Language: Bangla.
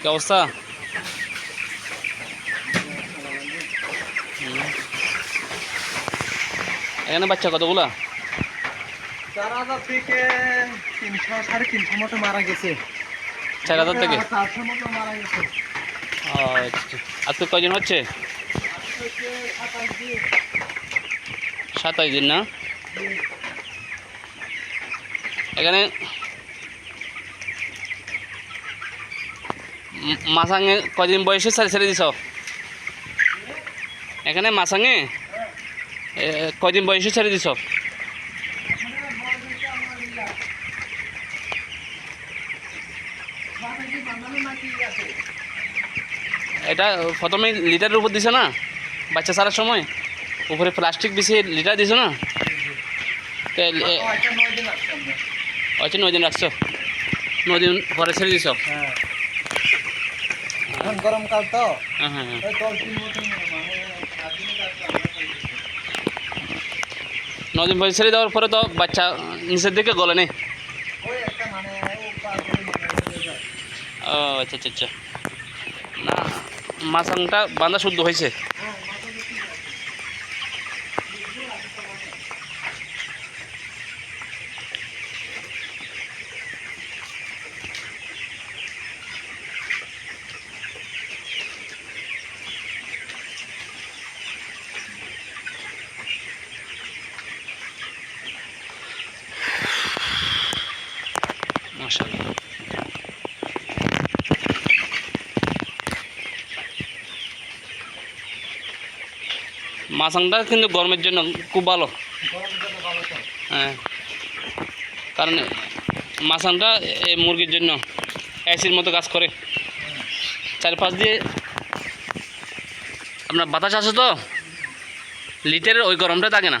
কি অবস্থা? এখানে বাচ্চা কতগুলা? চার হাজার থেকে তিনশো সাড়ে তিনশো মতো মারা গেছে। চার হাজার থেকে? চারশো মতো মারা গেছে। ও, আচ্ছা। আজকে কয়জন হচ্ছে? সাতাশ দিন না? এখানে মাসাঙে কদিন বয়সে ছেড়ে দিছ। এখানে মাসাঙে কদিন বয়সে ছেড়ে দিছ। এটা প্রথমে লিটারের উপর দিছে না? বাচ্চা ছাড়ার সময়? উপরে প্লাস্টিক বিছিয়ে লিটার দিছো না। আচ্ছা নয় দিন রাখছো। নয় দিন পরে ছেড়ে দিছ? হ্যাঁ। এখন গরমকাল তো। নদিন হ্যাঁ হ্যাঁ। দিন মতন মানে ছেড়ে দেওয়ার পরে তো বাচ্চা নিচের দিকে গলে নেই মানে হয়ে। ও আচ্ছা আচ্ছা আচ্ছা। না মাছাংটা বাঁধা শুদ্ধ হয়েছে। মাশাআল্লাহ মাছাংটা কিন্তু গরমের জন্য খুব ভালো। হ্যাঁ। কারণ মাছাংটা এই মুরগির জন্য অ্যাসির মতো কাজ করে। চারপাশ দিয়ে আপনার বাতাস আছে তো? লিটারের ওই গরমটা থাকে না।